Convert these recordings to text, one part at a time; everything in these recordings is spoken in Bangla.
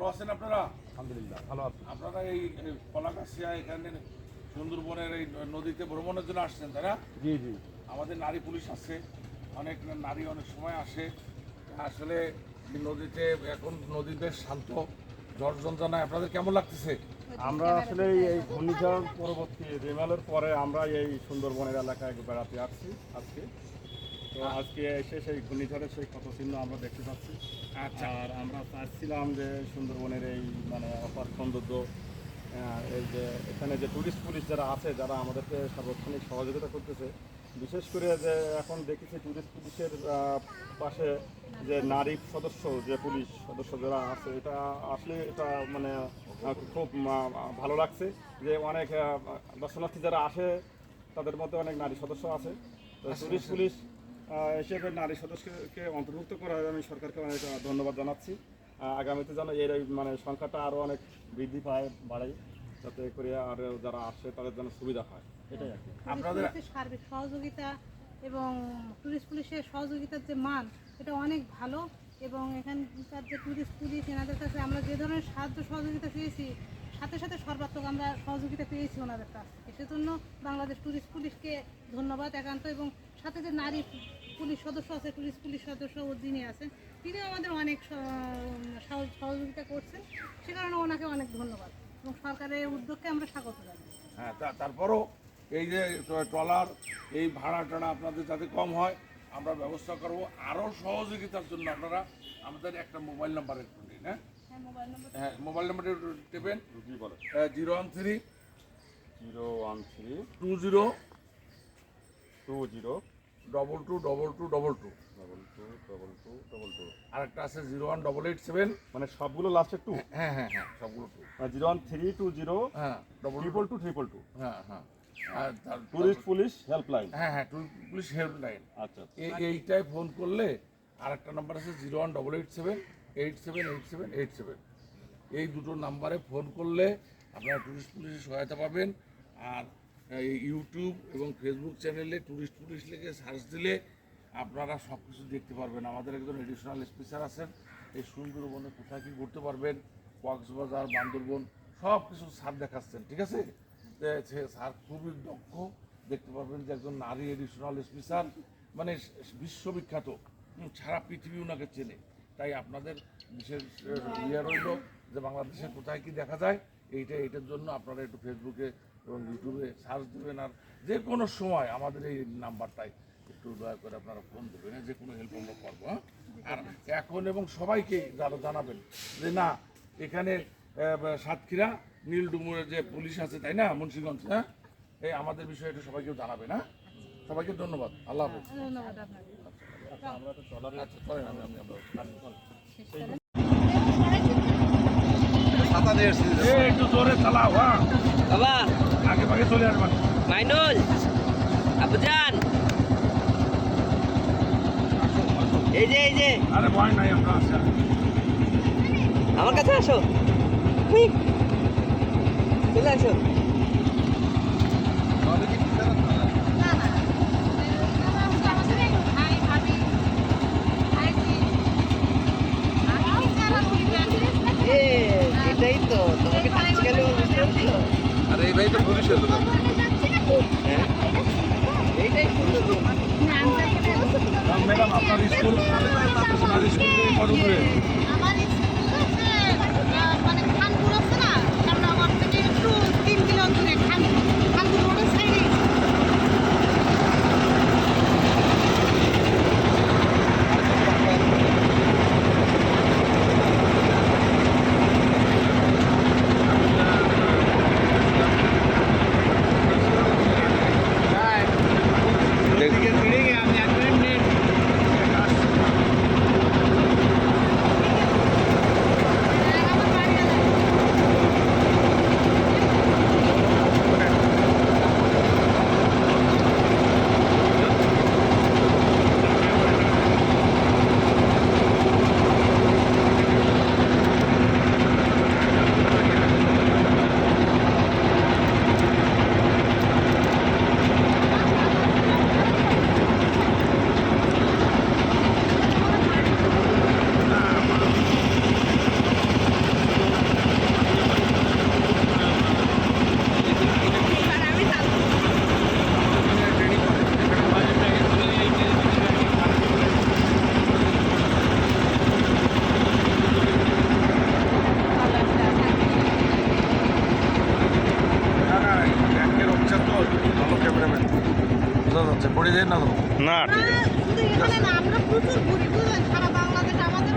ভালো আছেন আপনারা? আলহামদুলিল্লাহ ভালো আছি। আপনারা এই কলাকাশিয়া এখানে সুন্দরবনের এই নদীতে ভ্রমণের জন্য আসছেন তাই না? জি জি। আমাদের নারী পুলিশ আছে অনেক নারী অনেক সময় আসে। আসলে এই নদীতে এখন নদী বেশ শান্ত। ঝড় যন্ত্রণায় আপনাদের কেমন লাগতেছে? আমরা আসলে এই ঘূর্ণিঝড় পরবর্তী রেমালের পরে আমরা এই সুন্দরবনের এলাকায় বেড়াতে আসছি আজকে। তো আজকে এসে সেই ঘূর্ণিঝড়ের সেই ক্ষতচিহ্ন আমরা দেখতে পাচ্ছি। আচ্ছা। আর আমরা চাচ্ছিলাম যে সুন্দরবনের এই মানে অপার সৌন্দর্য এই যে এখানে যে টুরিস্ট পুলিশ যারা আছে যারা আমাদেরকে সার্বক্ষণিক সহযোগিতা করতেছে বিশেষ করে যে এখন দেখেছি টুরিস্ট পুলিশের পাশে যে নারী সদস্য যে পুলিশ সদস্য যারা আছে এটা আসলে এটা মানে খুব ভালো লাগছে যে অনেক দর্শনার্থী যারা আসে তাদের মধ্যে অনেক নারী সদস্য আছে। তো টুরিস্ট পুলিশ আহ, হিসেবে নারী সদস্যকে অন্তর্ভুক্ত করা আমি সরকারকে অনেক ধন্যবাদ জানাচ্ছি। আগামীতে যেন এর মানে সংখ্যাটা আরও অনেক বৃদ্ধি পায় বাড়ায় যাতে করে আর যারা আসে তাদের যেন সুবিধা হয়। এটাই আর কি। আপনাদের- আপনাদের সার্বিক সহযোগিতা এবং টুরিস্ট পুলিশের সহযোগিতার যে মান এটা অনেক ভালো এবং এখানকার যে টুরিস্ট পুলিশ এনাদের কাছে আমরা যে ধরনের সাহায্য সহযোগিতা পেয়েছি সাথে সাথে সর্বাত্মক আমরা সহযোগিতা পেয়েছি ওনাদের কাছ থেকে। সেজন্য বাংলাদেশ টুরিস্ট পুলিশকে ধন্যবাদ একান্ত এবং সাথে যে নারী পুলিশ সদস্য আছে টুরিস্ট পুলিশ সদস্য যিনি আছেন তিনিও আমাদের অনেক সহ- সহ- সহযোগিতা করছেন। সে কারণে ওনাকে অনেক ধন্যবাদ এবং সরকারের উদ্যোগকে আমরা স্বাগত জানাই। হ্যাঁ তা- তারপরও এই যে ট্রলার এই ভাড়া টাড়া আপনাদের যাতে কম হয় আমরা ব্যবস্থা করব। আরও সহযোগিতার জন্য আপনারা আমাদের একটা মোবাইল নাম্বার একটু দিন হ্যাঁ? হ্যাঁ মোবাইল নম্বর হ্যাঁ মোবাইল নাম্বারটা একটু টেপেন জি বলো। Zero one three zero one three two zero two zero double two double two double two double two double two double two আরেকটা আছে zero one double eight seven মানে সবগুলো লাস্টে টু হ্যাঁ হ্যাঁ হ্যাঁ সবগুলো two zero one three two zero হ্যাঁ double triple two triple two হ্যাঁ হ্যাঁ। আর টুরিস্ট পুলিশ হেল্পলাইন হ্যাঁ হ্যাঁ টুরিস্ট পুলিশ হেল্পলাইন আচ্ছা এই এইটায় ফোন করলে আরেকটা নাম্বার আছে zero one double eight seven eight seven eight seven eight seven এই দুটো নাম্বারে ফোন করলে আপনারা টুরিস্ট পুলিশের সহায়তা পাবেন। আর ইউটিউব এবং ফেসবুক চ্যানেলে টুরিস্ট টুরিস্ট লিখে সার্চ দিলে আপনারা সব কিছু দেখতে পারবেন। আমাদের একজন এডিশনাল স্পেশাল আছেন। এই সুন্দরবনে কোথায় কী করতে পারবেন, কক্সবাজার, বান্দরবন সব কিছু স্যার দেখাচ্ছেন, ঠিক আছে? স্যার খুবই দক্ষ। দেখতে পারবেন যে একজন নারী এডিশনাল স্পেশাল মানে বিশ্ববিখ্যাত। সারা পৃথিবী ওনাকে চেনে। তাই আপনাদের বিশেষ ইয়ে রইল যে বাংলাদেশে কোথায় কি দেখা যায়, এইটা, এইটার জন্য আপনারা একটু ফেসবুকে এবং ইউটিউবে সার্চ দেবেন আর যে কোনো সময় আমাদের এই নাম্বারটাই একটু দয়া করে আপনারা ফোন দেবেন হ্যাঁ, যে কোনো হেল্প আমরা করব হ্যাঁ। আর এখন এবং সবাইকে যারা জানাবেন যে না এখানে সাতক্ষীরা নীলডুমুরের যে পুলিশ আছে তাই না মুন্সিগঞ্জ হ্যাঁ এই আমাদের বিষয়ে একটু সবাইকেও জানাবেন হ্যাঁ। সবাইকে ধন্যবাদ আল্লাহ হাফেজ। ধন্যবাদ আপনাকে। আচ্ছা চলেন আমি আমি আমরা একটু জোরে চালাও হ্যাঁ। বাবা। আগে ভাগে চলে আসবেন মাইনুল আবুজান এই যে এই যে। আরে ভয় নাই আমরা আছি আমার কাছে আসো। চলে আসো। এটাই তো। এই তো পুলিশের সুন্দর ম্যাডাম আপনার স্কুল আপনার স্কুল কত দূরে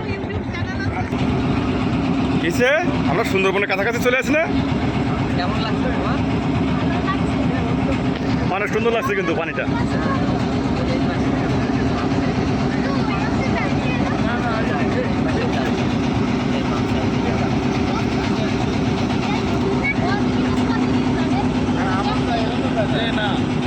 ইউটিউব চ্যানেল আছে কিসে আমরা সুন্দরবনের কাছাকাছি চলে আসি না কেমন লাগছে তোমার অনেক সুন্দর লাগছে কিন্তু পানিটা কাছাকাছি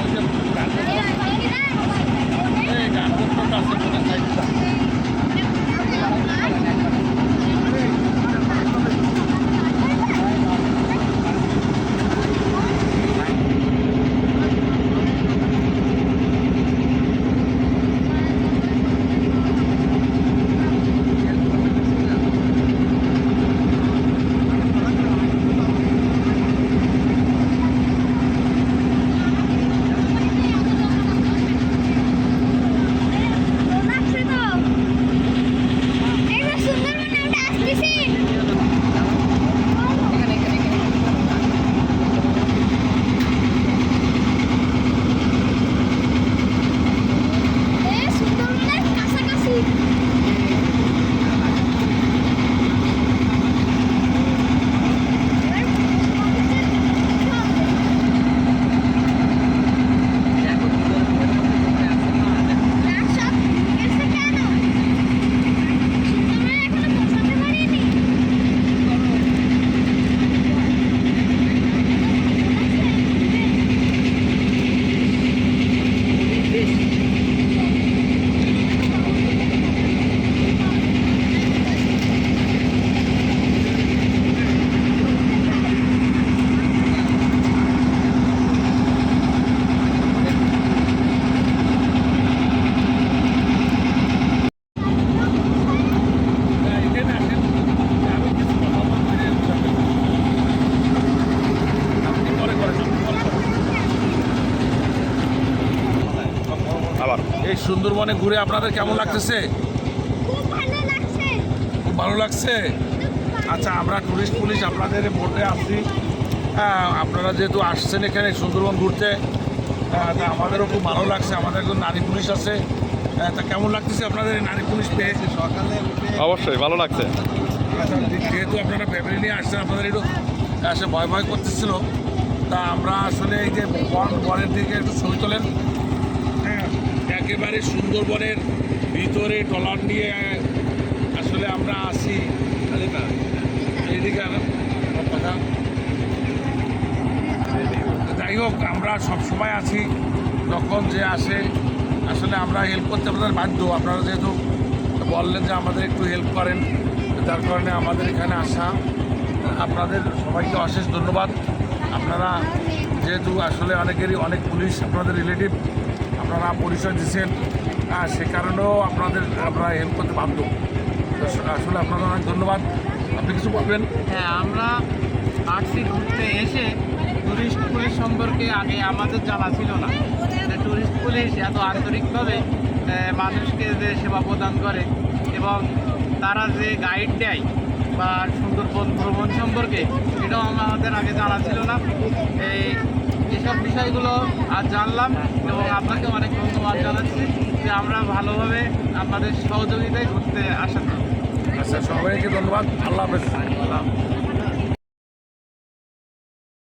সুন্দরবনে ঘুরে আপনাদের কেমন লাগতেছে? খুব ভালো লাগছে। খুব ভালো লাগছে? আচ্ছা আমরা টুরিস্ট পুলিশ আপনাদের বোটে আসছি হ্যাঁ আপনারা যেহেতু আসছেন এখানে সুন্দরবন ঘুরতে হ্যাঁ, তা আমাদেরও খুব ভালো লাগছে। আমাদের একজন নারী পুলিশ আছে। হ্যাঁ, তা কেমন লাগতেছে আপনাদের এই নারী পুলিশ পেয়ে? সকালে অবশ্যই ভালো লাগছে। যেহেতু আপনারা ফ্যামিলি নিয়ে আসছেন আপনাদের একটু আসে ভয় ভয় করতেছিল। তা আমরা আসলে এই যে বন বনের দিকে একটু ছবি তোলেন। একেবারে সুন্দরবনের ভিতরে ট্রলার নিয়ে আসলে আমরা আসি। এইদিকে আর আমার কথা? যাই হোক, আমরা সব সময় আছি। যখন যে আসে, আসলে আমরা হেল্প করতে আপনাদের বাধ্য। আপনারা যেহেতু বললেন যে আমাদের একটু হেল্প করেন যার কারণে আমাদের এখানে আসা। আপনাদের সবাইকে অশেষ ধন্যবাদ। আপনারা যেহেতু আসলে অনেকেরই অনেক পুলিশ, আপনাদের রিলেটিভ আপনারা পরিচয় দিচ্ছেন সে কারণেও আপনাদের, আমরা হেল্প করতে বাধ্য। আসলে আপনাদের অনেক ধন্যবাদ। আপনি কিছু বলবেন? হ্যাঁ আমরা আরসি ঘুরতে এসে টুরিস্ট পুলিশ সম্পর্কে আগে আমাদের জানা ছিল না। যে টুরিস্ট পুলিশ এত আন্তরিকভাবে মানুষকে যে সেবা প্রদান করে এবং তারা যে গাইড দেয় বা সুন্দরবন ভ্রমণ সম্পর্কে, এটাও আমাদের আগে জানা ছিল না। এই এসব বিষয়গুলো আজ জানলাম এবং আপনাকে অনেক ধন্যবাদ জানাচ্ছি যে আমরা ভালোভাবে আপনাদের সহযোগিতায় ঘুরতে আসা করি। আচ্ছা সবাইকে ধন্যবাদ। আল্লাহ হাফেজ।